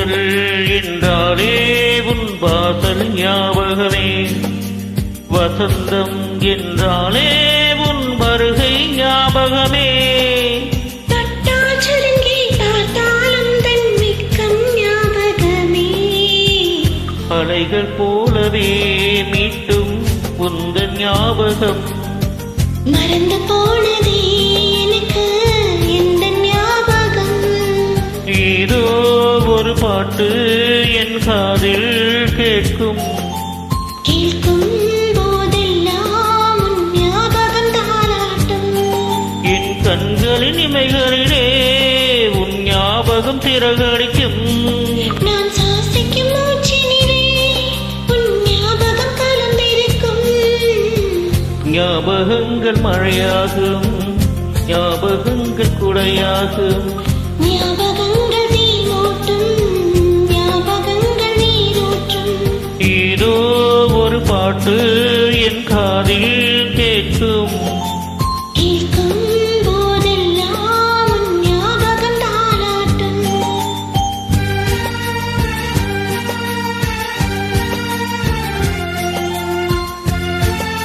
வாசல் என்றாலே உன் வாசல் ஞாபகமே. வசந்தம் என்றாலே உன் வருகை ஞாபகமே. அலைகள் போலவே மீட்டும் உந்தன் ஞாபகம். மறந்து போனதே பாட்டு என் காதில் கேட்கும். கேட்கும் ஞாபகம் என் கண்களின் இமைகளிலே உன் ஞாபகம் ஞாபகம் கலந்திருக்கும். ஞாபகங்கள் மழையாகும் ஞாபகங்கள் குடையாகும். ஞாபகங்கள் பாட்டு என் காதில் கேட்கும்.